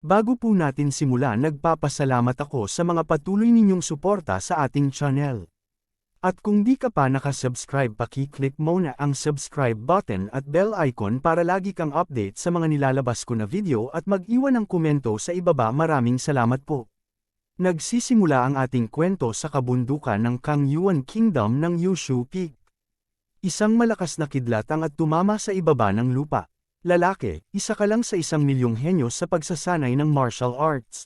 Bago po natin simulan nagpapasalamat ako sa mga patuloy ninyong suporta sa ating channel. At kung di ka pa nakasubscribe paki-click mo na ang subscribe button at bell icon para lagi kang update sa mga nilalabas ko na video at mag-iwan ng komento sa ibaba maraming salamat po. Nagsisimula ang ating kwento sa kabundukan ng Kangyuan Kingdom ng Yushu Peak. Isang malakas na kidlat ang at tumama sa ibaba ng lupa. Lalaki, isa ka lang sa isang milyong henyo sa pagsasanay ng martial arts.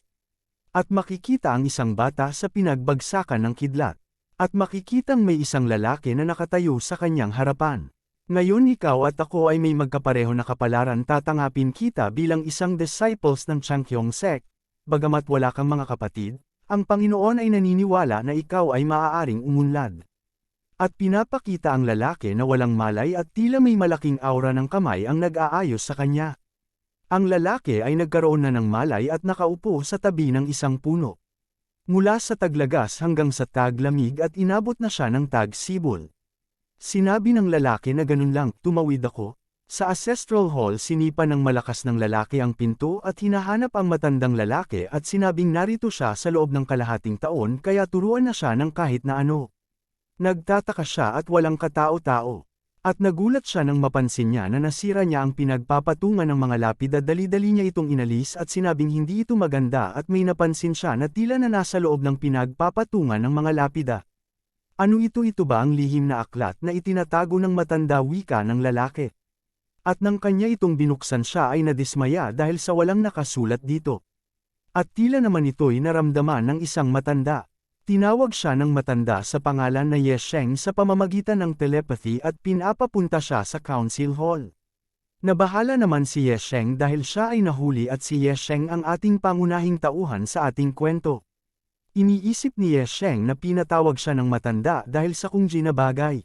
At makikita ang isang bata sa pinagbagsakan ng kidlat. At makikitang may isang lalaki na nakatayo sa kanyang harapan. Ngayon ikaw at ako ay may magkapareho na kapalaran tatangapin kita bilang isang disciples ng Changkyong sect. Bagamat wala kang mga kapatid, ang Panginoon ay naniniwala na ikaw ay maaaring umunlad. At pinapakita ang lalaki na walang malay at tila may malaking aura ng kamay ang nag-aayos sa kanya. Ang lalaki ay nagkaroon na ng malay at nakaupo sa tabi ng isang puno. Mula sa taglagas hanggang sa taglamig at inabot na siya ng tagsibol. Sinabi ng lalaki na ganun lang, tumawid ako. Sa ancestral hall sinipa ng malakas ng lalaki ang pinto at hinahanap ang matandang lalaki at sinabing narito siya sa loob ng kalahating taon kaya turuan na siya ng kahit na ano. Nagtataka siya at walang katao-tao. At nagulat siya nang mapansin niya na nasira niya ang pinagpapatungan ng mga lapida dali-dali niya itong inalis at sinabing hindi ito maganda at may napansin siya na tila na nasa loob ng pinagpapatungan ng mga lapida. Ano ito ito ba ang lihim na aklat na itinatago ng matanda wika ng lalaki? At nang kanya itong binuksan siya ay nadismaya dahil sa walang nakasulat dito. At tila naman ito'y naramdaman ng isang matanda. Tinawag siya ng matanda sa pangalan na Yesheng sa pamamagitan ng telepathy at pinapapunta siya sa council hall. Nabahala naman si Yesheng dahil siya ay nahuli at si Yesheng ang ating pangunahing tauhan sa ating kwento. Iniisip ni Yesheng na pinatawag siya ng matanda dahil sa kung na bagay.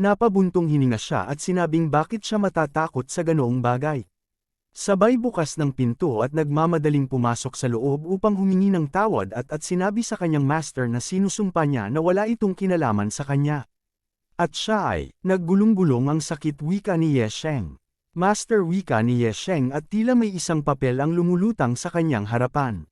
Napabuntong hininga siya at sinabing bakit siya matatakot sa ganoong bagay. Sabay bukas ng pinto at nagmamadaling pumasok sa loob upang humingi ng tawad at at sinabi sa kanyang master na sinusumpa niya na wala itong kinalaman sa kanya. At siya ay, naggulong-gulong ang sakit wika ni Yesheng. Master wika ni Yesheng at tila may isang papel ang lumulutang sa kanyang harapan.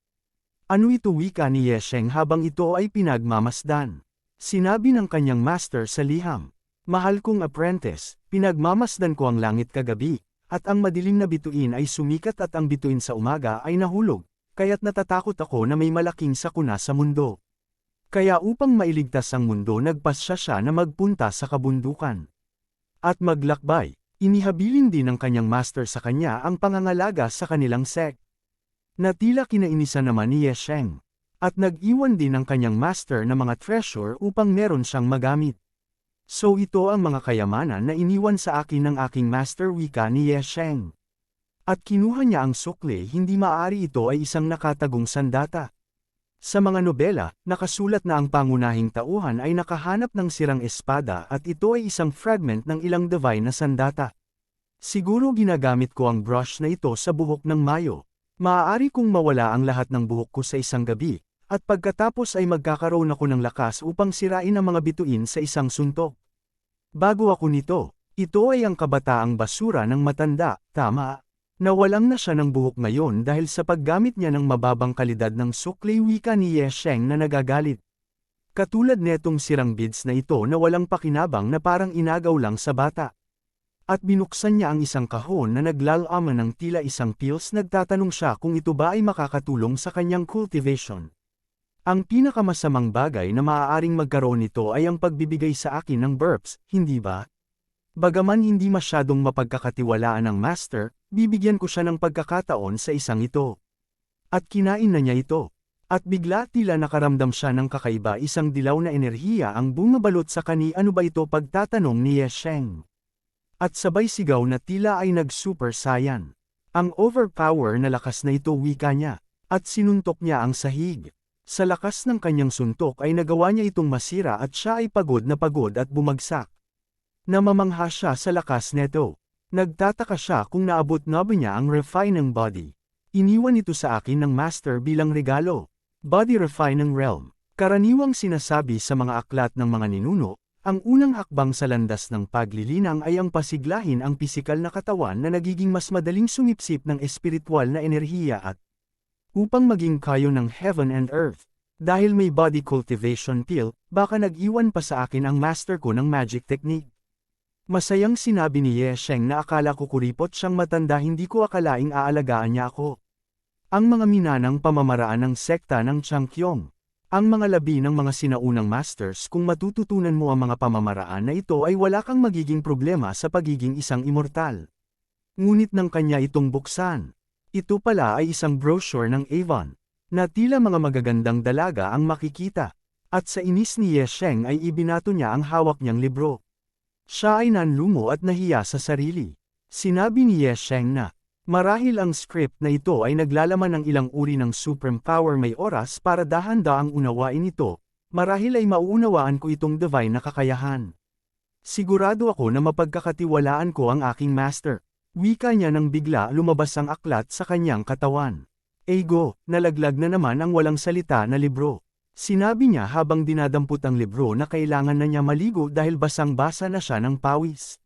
Ano ito wika ni Yesheng habang ito ay pinagmamasdan? Sinabi ng kanyang master sa liham. Mahal kong apprentice, pinagmamasdan ko ang langit kagabi, at ang madilim na bituin ay sumikat at ang bituin sa umaga ay nahulog, kaya't natatakot ako na may malaking sakuna sa mundo. Kaya upang mailigtas ang mundo nagpasya siya na magpunta sa kabundukan. At maglakbay, inihabilin din ng kanyang master sa kanya ang pangangalaga sa kanilang sect. Natila kinainisan naman ni Yesheng. At nag-iwan din ng kanyang master na mga treasure upang meron siyang magamit. So ito ang mga kayamanan na iniwan sa akin ng aking master wika ni Yesheng. At kinuha niya ang sukle hindi maari ito ay isang nakatagong sandata. Sa mga nobela, nakasulat na ang pangunahing tauhan ay nakahanap ng sirang espada at ito ay isang fragment ng ilang divine na sandata. Siguro ginagamit ko ang brush na ito sa buhok ng mayo. Maaari kong mawala ang lahat ng buhok ko sa isang gabi, at pagkatapos ay magkakaroon ako ng lakas upang sirain ang mga bituin sa isang suntok. Bago ako nito, ito ay ang kabataang basura ng matanda, tama. Nawalang na siya ng buhok ngayon dahil sa paggamit niya ng mababang kalidad ng sukli wika ni Yesheng na nagagalit. Katulad netong sirang beads na ito na walang pakinabang na parang inagaw lang sa bata. At binuksan niya ang isang kahon na naglalaman ng tila isang pills nagtatanong siya kung ito ba ay makakatulong sa kanyang cultivation. Ang pinakamasamang bagay na maaaring magkaroon nito ay ang pagbibigay sa akin ng burps, hindi ba? Bagaman hindi masyadong mapagkakatiwalaan ng master, bibigyan ko siya ng pagkakataon sa isang ito. At kinain na niya ito. At bigla tila nakaramdam siya ng kakaiba isang dilaw na enerhiya ang bumabalot sa kani ano ba ito pagtatanong ni Yesheng. At sabay sigaw na tila ay nag-super saiyan. Ang overpower na lakas na ito wika niya. At sinuntok niya ang sahig. Sa lakas ng kanyang suntok ay nagawa niya itong masira at siya ay pagod na pagod at bumagsak. Namamangha siya sa lakas neto. Nagtataka siya kung naabot na ba niya ang refining body. Iniwan ito sa akin ng master bilang regalo. Body refining realm. Karaniwang sinasabi sa mga aklat ng mga ninuno, ang unang hakbang sa landas ng paglilinang ay ang pasiglahin ang pisikal na katawan na nagiging mas madaling sumipsip ng espiritual na enerhiya at Upang maging kayo ng heaven and earth. Dahil may body cultivation pill, baka nag-iwan pa sa akin ang master ko ng magic technique. Masayang sinabi ni Ye Sheng na akala ko kuripot siyang matanda hindi ko akalaing aalagaan niya ako. Ang mga minanang pamamaraan ng sekta ng Changkyong. Ang mga labi ng mga sinaunang masters kung matututunan mo ang mga pamamaraan na ito ay wala kang magiging problema sa pagiging isang immortal. Ngunit ng kanya itong buksan. Ito pala ay isang brochure ng Avon, na tila mga magagandang dalaga ang makikita. At sa inis ni Ye Sheng ay ibinato niya ang hawak niyang libro. Siya ay nanlumo at nahiya sa sarili. Sinabi ni Ye Sheng na, marahil ang script na ito ay naglalaman ng ilang uri ng supreme power may oras para dahan-daang unawain ito, marahil ay mauunawaan ko itong divine na kakayahan. Sigurado ako na mapagkakatiwalaan ko ang aking master. Wika niya nang bigla lumabas ang aklat sa kanyang katawan. Ego, nalaglag na naman ang walang salita na libro. Sinabi niya habang dinadampot ang libro na kailangan na niya maligo dahil basang-basa na siya ng pawis.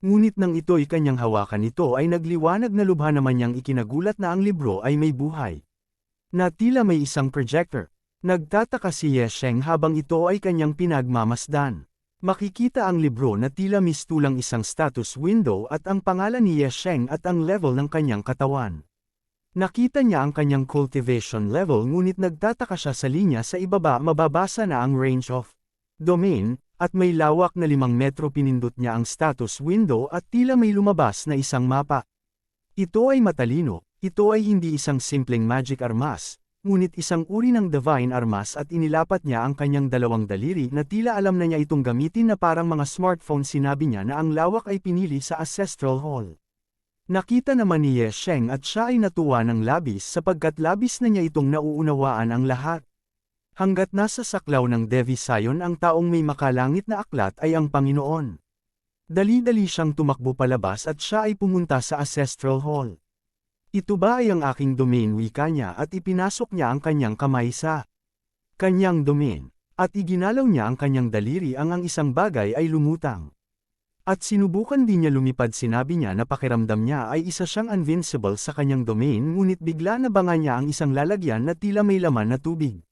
Ngunit nang ito'y kanyang hawakan ito ay nagliwanag na lubha naman niyang ikinagulat na ang libro ay may buhay. Na tila may isang projector. Nagtataka si Ye Sheng habang ito ay kanyang pinagmamasdan. Makikita ang libro na tila mistulang isang status window at ang pangalan ni Ye Sheng at ang level ng kanyang katawan. Nakita niya ang kanyang cultivation level ngunit nagtataka siya sa linya sa ibaba mababasa na ang range of domain, at may lawak na limang metro pinindot niya ang status window at tila may lumabas na isang mapa. Ito ay matalino, ito ay hindi isang simpleng magic armas, ngunit isang uri ng divine armas at inilapat niya ang kanyang dalawang daliri na tila alam na niya itong gamitin na parang mga smartphone sinabi niya na ang lawak ay pinili sa ancestral hall. Nakita naman ni Ye Sheng at siya ay natuwa ng labis sapagkat labis na niya itong nauunawaan ang lahat. Hanggat nasa saklaw ng Devi Sayon ang taong may makalangit na aklat ay ang Panginoon. Dali-dali siyang tumakbo palabas at siya ay pumunta sa ancestral hall. Ito ba ay ang aking domain wika niya at ipinasok niya ang kanyang kamay sa kanyang domain, at iginalaw niya ang kanyang daliri ang ang isang bagay ay lumutang. At sinubukan din niya lumipad sinabi niya na pakiramdam niya ay isa siyang invincible sa kanyang domain ngunit bigla na banga niya ang isang lalagyan na tila may laman na tubig.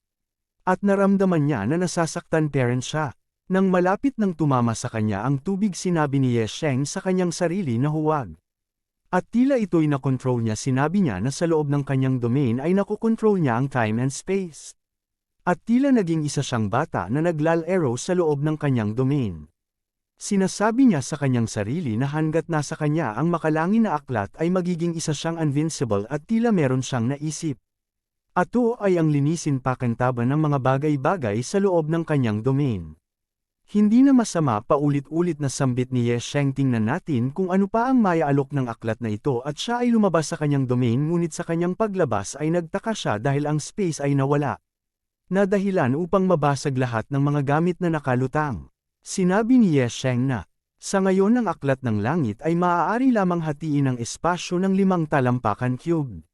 At naramdaman niya na nasasaktan parent siya. Nang malapit nang tumama sa kanya ang tubig sinabi ni Ye Sheng sa kanyang sarili na huwag. At tila ito'y nakontrol niya sinabi niya na sa loob ng kanyang domain ay nakokontrol niya ang time and space. At tila naging isa siyang bata na naglalaro sa loob ng kanyang domain. Sinasabi niya sa kanyang sarili na hanggat nasa kanya ang makalangin na aklat ay magiging isa siyang invincible at tila meron siyang naisip. Ato ay ang linisin pakantaban ng mga bagay-bagay sa loob ng kanyang domain. Hindi na masama paulit-ulit na sambit ni Ye Sheng tingnan natin kung ano pa ang mayaalok ng aklat na ito at siya ay lumabas sa kanyang domain ngunit sa kanyang paglabas ay nagtaka siya dahil ang space ay nawala. Na dahilan upang mabasag lahat ng mga gamit na nakalutang. Sinabi ni Ye Sheng na, sa ngayon ang aklat ng langit ay maaari lamang hatiin ang espasyo ng limang talampakan cube.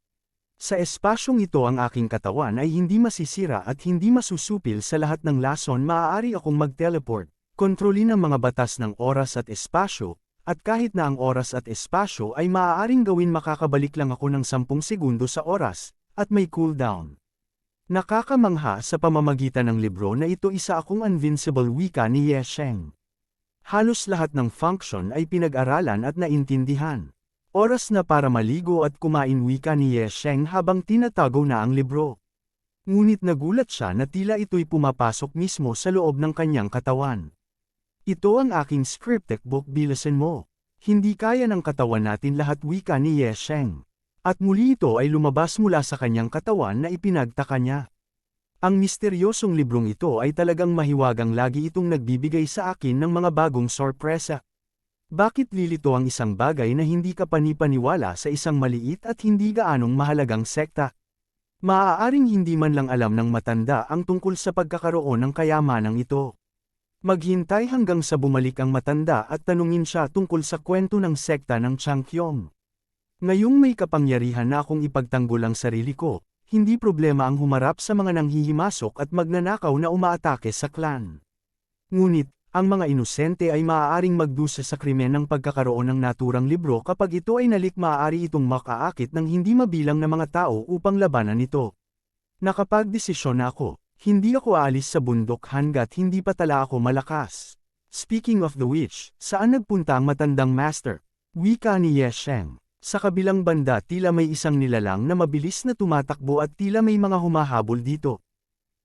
Sa espasyong ito ang aking katawan ay hindi masisira at hindi masusupil sa lahat ng lason maaari akong mag-teleport, kontrolin ang mga batas ng oras at espasyo, at kahit na ang oras at espasyo ay maaaring gawin makakabalik lang ako ng 10 segundo sa oras, at may cooldown. Nakakamangha sa pamamagitan ng libro na ito isa akong invincible wika ni Ye Sheng. Halos lahat ng function ay pinag-aralan at naintindihan. Oras na para maligo at kumain wika ni Ye Sheng habang tinatago na ang libro. Ngunit nagulat siya na tila ito'y pumapasok mismo sa loob ng kanyang katawan. Ito ang aking scripted book bilasin mo. Hindi kaya ng katawan natin lahat wika ni Ye Sheng. At muli ito ay lumabas mula sa kanyang katawan na ipinagtaka niya. Ang misteryosong librong ito ay talagang mahiwagang lagi itong nagbibigay sa akin ng mga bagong sorpresa. Bakit lilito ang isang bagay na hindi ka panipaniwala sa isang maliit at hindi gaanong mahalagang sekta? Maaaring hindi man lang alam ng matanda ang tungkol sa pagkakaroon ng kayamanang ito. Maghintay hanggang sa bumalik ang matanda at tanungin siya tungkol sa kwento ng sekta ng Changkyong. Ngayong may kapangyarihan na akong ipagtanggol ang sarili ko, hindi problema ang humarap sa mga nanghihimasok at magnanakaw na umaatake sa klan. Ngunit, ang mga inosente ay maaaring magdusa sa krimen ng pagkakaroon ng naturang libro kapag ito ay nalik maaari itong makaakit ng hindi mabilang na mga tao upang labanan ito. Nakapagdesisyon na ako, hindi ako aalis sa bundok hanggat hindi pa tala ako malakas. Speaking of the witch, saan nagpunta ang matandang master? Wika ni Ye Sheng. Sa kabilang banda tila may isang nilalang na mabilis na tumatakbo at tila may mga humahabol dito.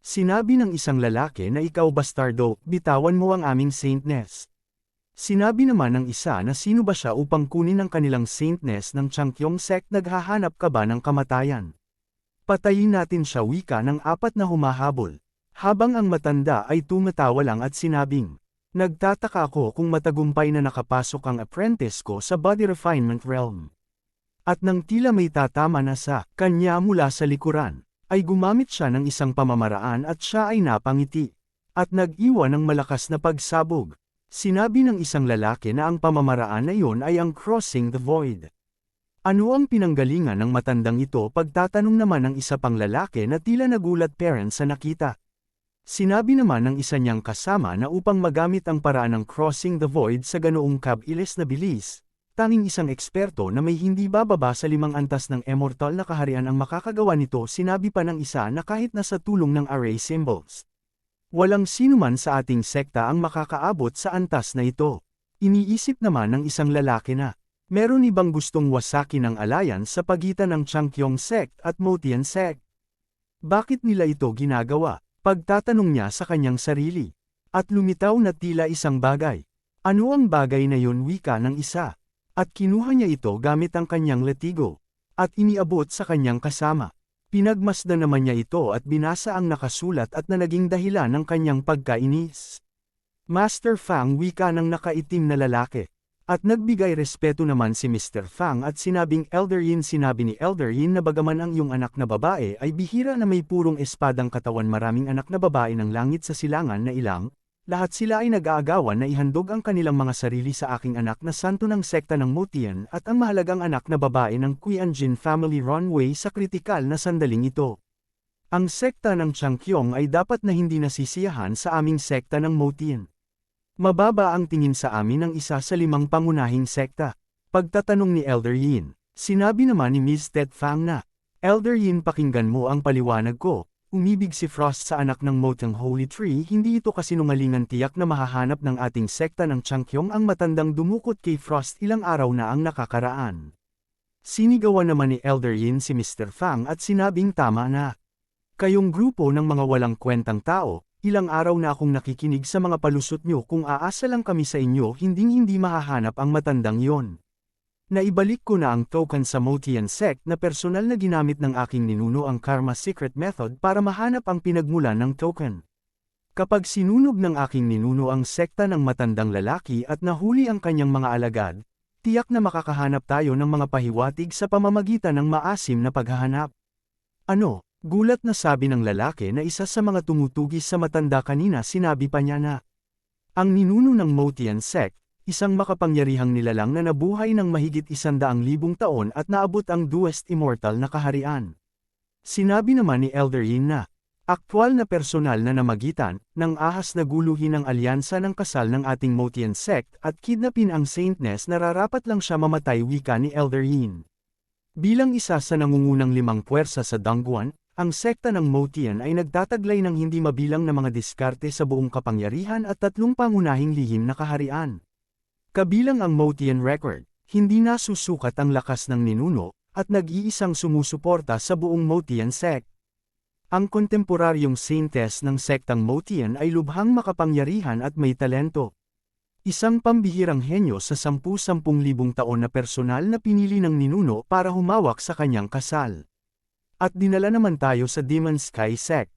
Sinabi ng isang lalaki na ikaw bastardo, bitawan mo ang aming saintness. Sinabi naman ng isa na sino ba siya upang kunin ang kanilang saintness ng Changkyong sect naghahanap ka ba ng kamatayan. Patayin natin siya wika ng apat na humahabol. Habang ang matanda ay tumatawa lang at sinabing, Nagtataka ako kung matagumpay na nakapasok ang apprentice ko sa body refinement realm. At nang tila may tatama na sa kanya mula sa likuran, ay gumamit siya ng isang pamamaraan at siya ay napangiti. At nag-iwan ng malakas na pagsabog. Sinabi ng isang lalaki na ang pamamaraan na iyon ay ang crossing the void. Ano ang pinanggalingan ng matandang ito pagtatanong naman ng isa pang lalaki na tila nagulat parents sa nakita. Sinabi naman ng isa niyang kasama na upang magamit ang paraan ng crossing the void sa ganoong kabilis na bilis, tanging isang eksperto na may hindi bababa sa limang antas ng immortal na kaharian ang makakagawa nito sinabi pa ng isa na kahit nasa tulong ng array symbols. Walang sinuman sa ating sekta ang makakaabot sa antas na ito. Iniisip naman ng isang lalaki na, Meron ibang gustong wasakin ang alliance sa pagitan ng Changkyong sect at Motian sect. Bakit nila ito ginagawa? Pagtatanong niya sa kanyang sarili. At lumitaw na tila isang bagay. Ano ang bagay na yun wika ng isa? At kinuha niya ito gamit ang kanyang letigo. At iniabot sa kanyang kasama. Pinagmasdan naman niya ito at binasa ang nakasulat at na naging dahilan ng kanyang pagkainis. Master Fang wika ng nakaitim na lalaki. At nagbigay respeto naman si Mr. Fang at sinabing Elder Yin sinabi ni Elder Yin na bagaman ang iyong anak na babae ay bihira na may purong espadang katawan maraming anak na babae ng langit sa silangan na ilang, lahat sila ay nag-aagawan na ihandog ang kanilang mga sarili sa aking anak na santo ng sekta ng Motian at ang mahalagang anak na babae ng Qianjin family runway sa kritikal na sandaling ito. Ang sekta ng Changkyong ay dapat na hindi nasisiyahan sa aming sekta ng Motian. Mababa ang tingin sa amin ng isa sa limang pangunahing sekta. Pagtatanong ni Elder Yin, sinabi naman ni Ms. Ted Fang na, Elder Yin pakinggan mo ang paliwanag ko, umibig si Frost sa anak ng Motang Holy Tree hindi ito kasinungalingan tiyak na mahahanap ng ating sekta ng Changkyong ang matandang dumukot kay Frost ilang araw na ang nakakaraan. Sinigawan naman ni Elder Yin si Mr. Fang at sinabing tama na. Kayong grupo ng mga walang kwentang tao, Ilang araw na akong nakikinig sa mga palusot nyo kung aasa lang kami sa inyo hinding-hindi mahahanap ang matandang yon. Naibalik ko na ang token sa Motian sect na personal na ginamit ng aking ninuno ang Karma Secret Method para mahanap ang pinagmulan ng token. Kapag sinunog ng aking ninuno ang sekta ng matandang lalaki at nahuli ang kanyang mga alagad, tiyak na makakahanap tayo ng mga pahiwatig sa pamamagitan ng maasim na paghahanap. Ano, Gulat na sabi ng lalaki na isa sa mga tumutugis sa matanda kanina sinabi pa niya na ang ninuno ng Motian sect, isang makapangyarihang nilalang na nabuhay ng mahigit isandaang libong taon at naabot ang duwest immortal na kaharian. Sinabi naman ni Elder Yin na, aktwal na personal na namagitan, ng ahas na guluhin ang alyansa ng kasal ng ating Motian sect at kidnapin ang saintness nararapat lang siya mamatay wika ni Elder Yin. Bilang isa sa nangungunang limang puwersa sa Dongguan, ang sekta ng Motian ay nagtataglay ng hindi mabilang na mga diskarte sa buong kapangyarihan at tatlong pangunahing lihim na kaharian. Kabilang ang Motian record, hindi nasusukat ang lakas ng ninuno, at nag-iisang sumusuporta sa buong Motian sect. Ang kontemporaryong saintess ng sektang Motian ay lubhang makapangyarihan at may talento. Isang pambihirang henyo sa sampu-sampung libong taon na personal na pinili ng ninuno para humawak sa kanyang kasal. At dinala naman tayo sa Demon Sky Sect.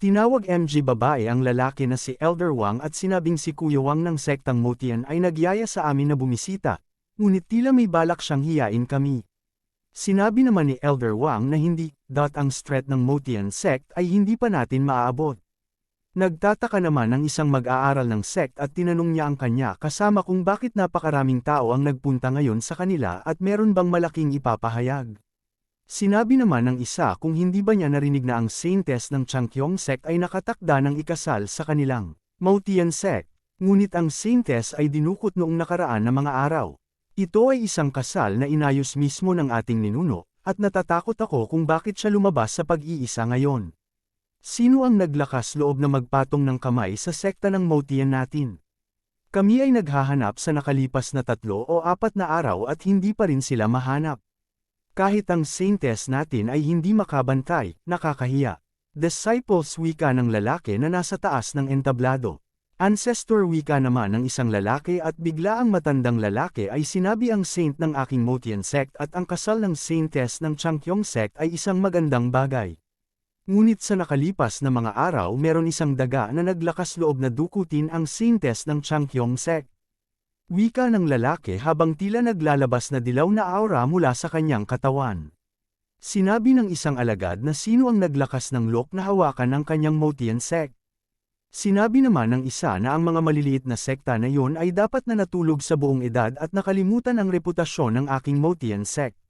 Tinawag MG babae ang lalaki na si Elder Wang at sinabing si Kuya Wang ng sektang Motian ay nagyaya sa amin na bumisita, ngunit tila may balak siyang hiyain kami. Sinabi naman ni Elder Wang na hindi, dot ang stret ng Motian sect ay hindi pa natin maaabot. Nagtataka naman ang isang mag-aaral ng sect at tinanong niya ang kanya kasama kung bakit napakaraming tao ang nagpunta ngayon sa kanila at meron bang malaking ipapahayag. Sinabi naman ng isa kung hindi ba niya narinig na ang saintess ng Changkyong sect ay nakatakda ng ikasal sa kanilang Motian sect. Ngunit ang Saintes ay dinukot noong nakaraan na mga araw. Ito ay isang kasal na inayos mismo ng ating ninuno, at natatakot ako kung bakit siya lumabas sa pag-iisa ngayon. Sino ang naglakas loob na magpatong ng kamay sa sekta ng Motian natin? Kami ay naghahanap sa nakalipas na tatlo o apat na araw at hindi pa rin sila mahanap. Kahit ang saintes natin ay hindi makabantay, nakakahiya. Disciples wika ng lalaki na nasa taas ng entablado. Ancestor wika naman ng isang lalaki at bigla ang matandang lalaki ay sinabi ang saint ng aking Motian sect at ang kasal ng saintess ng Changkyong sect ay isang magandang bagay. Ngunit sa nakalipas na mga araw meron isang daga na naglakas loob na dukutin ang saintess ng Changkyong sect. Wika ng lalaki habang tila naglalabas na dilaw na aura mula sa kanyang katawan. Sinabi ng isang alagad na sino ang naglakas ng lock na hawakan ng kanyang Motian sect. Sinabi naman ng isa na ang mga maliliit na sekta na yon ay dapat na natulog sa buong edad at nakalimutan ang reputasyon ng aking Motian sect.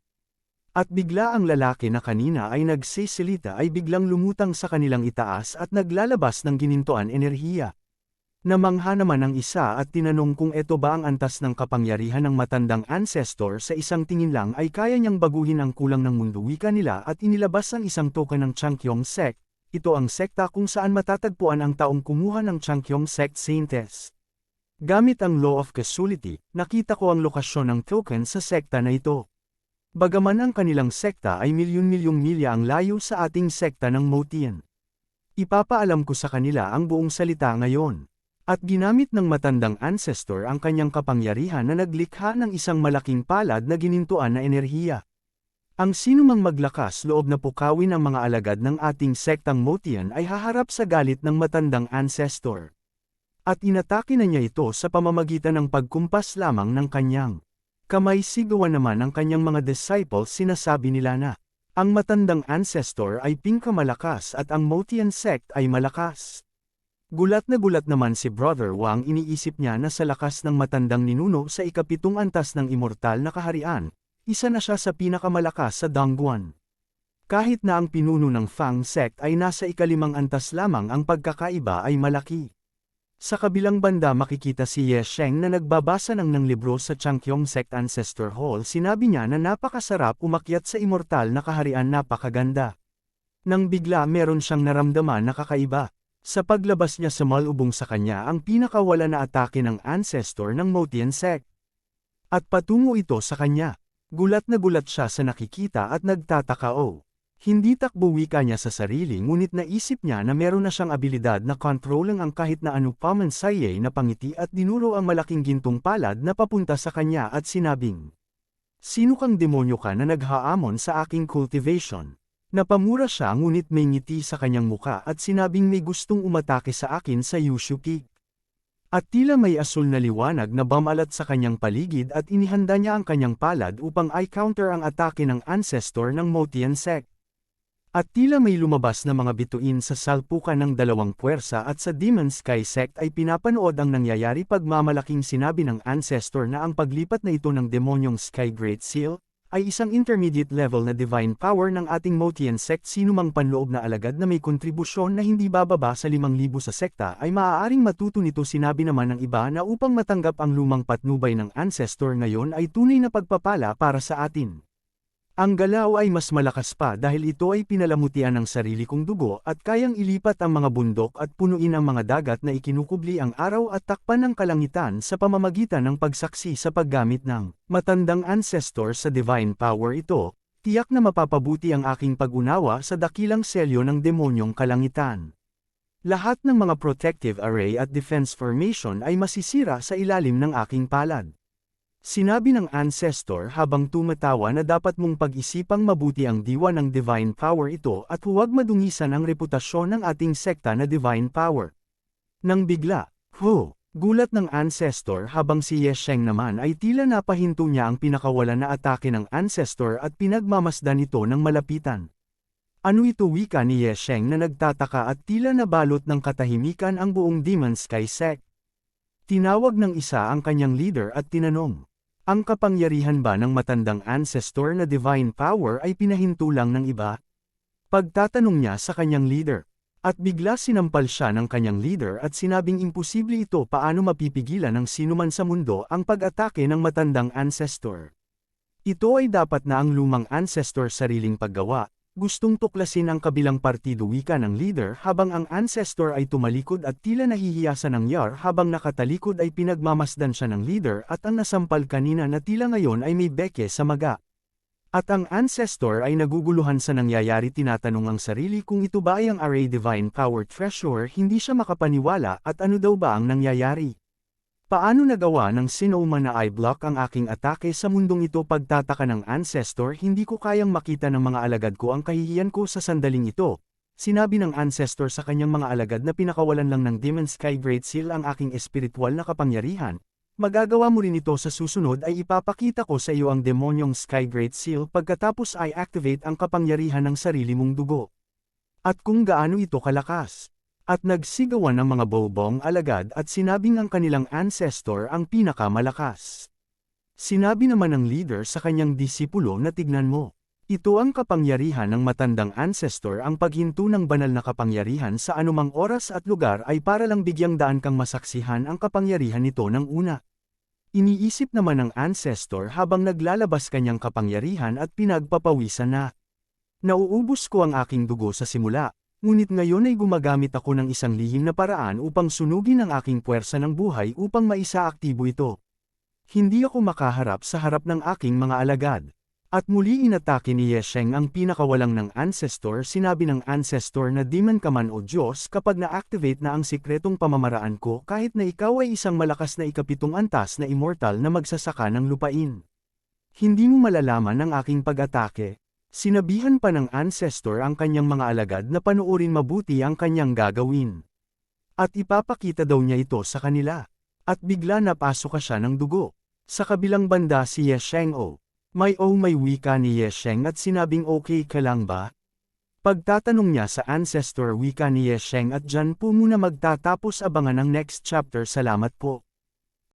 At bigla ang lalaki na kanina ay nagsisilita ay biglang lumutang sa kanilang itaas at naglalabas ng ginintoan enerhiya. Namangha naman ang isa at tinanong kung ito ba ang antas ng kapangyarihan ng matandang ancestor sa isang tingin lang ay kaya niyang baguhin ang kulang ng mundo wika nila at inilabas ang isang token ng Changkyong sect, ito ang sekta kung saan matatagpuan ang taong kumuha ng Changkyong sect saintes. Gamit ang law of causality, nakita ko ang lokasyon ng token sa sekta na ito. Bagaman ang kanilang sekta ay milyon-milyong milya ang layo sa ating sekta ng Motian. Ipapaalam ko sa kanila ang buong salita ngayon. At ginamit ng matandang ancestor ang kanyang kapangyarihan na naglikha ng isang malaking palad na ginintuan na enerhiya. Ang sinumang maglakas loob na pukawin ang mga alagad ng ating sektang Motian ay haharap sa galit ng matandang ancestor. At inatake na niya ito sa pamamagitan ng pagkumpas lamang ng kanyang kamay sigawan naman ng kanyang mga disciples sinasabi nila na, ang matandang ancestor ay pingkamalakas at ang Motian sect ay malakas. Gulat na gulat naman si Brother Wang iniisip niya na sa lakas ng matandang ninuno sa ikapitong antas ng immortal na kaharian, isa na siya sa pinakamalakas sa Dongguan. Kahit na ang pinuno ng Fang sect ay nasa ikalimang antas lamang ang pagkakaiba ay malaki. Sa kabilang banda makikita si Ye Sheng na nagbabasa ng ng libro sa Changkyong Sect Ancestor Hall sinabi niya na napakasarap umakyat sa immortal na kaharian napakaganda. Nang bigla meron siyang naramdaman na kakaiba. Sa paglabas niya sa malubong sa kanya ang pinakawala na atake ng ancestor ng Motian sect. At patungo ito sa kanya. Gulat na gulat siya sa nakikita at nagtataka o. Hindi takbo wika niya sa sarili ngunit naisip niya na meron na siyang abilidad na kontrolang ang kahit na ano paman saye na pangiti at dinuro ang malaking gintong palad na papunta sa kanya at sinabing, Sino kang demonyo ka na naghaamon sa aking cultivation? Napamura siya ngunit may ngiti sa kanyang muka at sinabing may gustong umatake sa akin sa Yushu Peak. At tila may asul na liwanag na bamalat sa kanyang paligid at inihanda niya ang kanyang palad upang i-counter ang atake ng ancestor ng Motian sect. At tila may lumabas na mga bituin sa salpukan ng dalawang puwersa at sa Demon Sky sect ay pinapanood ang nangyayari pagmamalaking sinabi ng ancestor na ang paglipat na ito ng demonyong Sky Great Seal, ay isang intermediate level na divine power ng ating Motian sect sinumang panloob na alagad na may kontribusyon na hindi bababa sa 5,000 sa sekta ay maaaring matuto nito sinabi naman ng iba na upang matanggap ang lumang patnubay ng ancestor ngayon ay tunay na pagpapala para sa atin. Ang galaw ay mas malakas pa dahil ito ay pinalamutian ng sarili kong dugo at kayang ilipat ang mga bundok at punuin ang mga dagat na ikinukubli ang araw at takpan ng kalangitan sa pamamagitan ng pagsaksi sa paggamit ng matandang ancestor sa divine power ito, tiyak na mapapabuti ang aking pag-unawa sa dakilang selyo ng demonyong kalangitan. Lahat ng mga protective array at defense formation ay masisira sa ilalim ng aking palad. Sinabi ng ancestor habang tumatawa na dapat mong pag-isipang mabuti ang diwa ng divine power ito at huwag madungisan ang reputasyon ng ating sekta na divine power. Nang bigla, ho, gulat ng ancestor habang si Yesheng naman ay tila napahinto niya ang pinakawala na atake ng ancestor at pinagmamasdan ito ng malapitan. Ano ito wika ni Yesheng na nagtataka at tila nabalot ng katahimikan ang buong Demon Sky sect? Tinawag ng isa ang kanyang leader at tinanong, ang kapangyarihan ba ng matandang ancestor na divine power ay pinahinto lang ng iba? Pagtatanong niya sa kanyang leader, At bigla sinampal siya ng kanyang leader at sinabing imposible ito paano mapipigilan ng sinuman sa mundo ang pag-atake ng matandang ancestor. Ito ay dapat na ang lumang ancestor sariling paggawa, gustong tuklasin ang kabilang partido wika ng leader habang ang ancestor ay tumalikod at tila nahihiyasan ng yar habang nakatalikod ay pinagmamasdan siya ng leader at ang nasampal kanina na tila ngayon ay may beke sa maga. At ang ancestor ay naguguluhan sa nangyayari tinatanong ang sarili kung ito ba ay ang Array Divine Power Treasure hindi siya makapaniwala at ano daw ba ang nangyayari. Paano nagawa ng Sinoma na i-block ang aking atake sa mundong ito pagtataka ng ancestor hindi ko kayang makita ng mga alagad ko ang kahihiyan ko sa sandaling ito. Sinabi ng ancestor sa kanyang mga alagad na pinakawalan lang ng Demon Sky Great Seal ang aking espiritual na kapangyarihan. Magagawa mo rin ito sa susunod ay ipapakita ko sa iyo ang demonyong Sky Great Seal pagkatapos ay activate ang kapangyarihan ng sarili mong dugo. At kung gaano ito kalakas. At nagsigawan ng mga bobong alagad at sinabing ang kanilang ancestor ang pinakamalakas. Sinabi naman ng leader sa kanyang disipulo na tignan mo. Ito ang kapangyarihan ng matandang ancestor ang paghinto ng banal na kapangyarihan sa anumang oras at lugar ay para lang bigyang daan kang masaksihan ang kapangyarihan nito ng una. Iniisip naman ng ancestor habang naglalabas kanyang kapangyarihan at pinagpapawisan na. Nauubos ko ang aking dugo sa simula, Ngunit ngayon ay gumagamit ako ng isang lihim na paraan upang sunugin ang aking puwersa ng buhay upang maisaaktibo ito. Hindi ako makaharap sa harap ng aking mga alagad. At muli inatake ni Yesheng ang pinakawalang ng ancestor sinabi ng ancestor na di man ka man o Diyos kapag na-activate na ang sikretong pamamaraan ko kahit na ikaw ay isang malakas na ikapitong antas na immortal na magsasaka ng lupain. Hindi mo malalaman ang aking pag-atake, Sinabihan pa ng ancestor ang kanyang mga alagad na panuorin mabuti ang kanyang gagawin. At ipapakita daw niya ito sa kanila. At bigla napasok ka siya ng dugo. Sa kabilang banda si Yesheng O. May o may wika ni Yesheng at sinabing okay ka lang ba? Pagtatanong niya sa ancestor wika ni Yesheng at dyan po muna magtatapos abangan ang next chapter salamat po.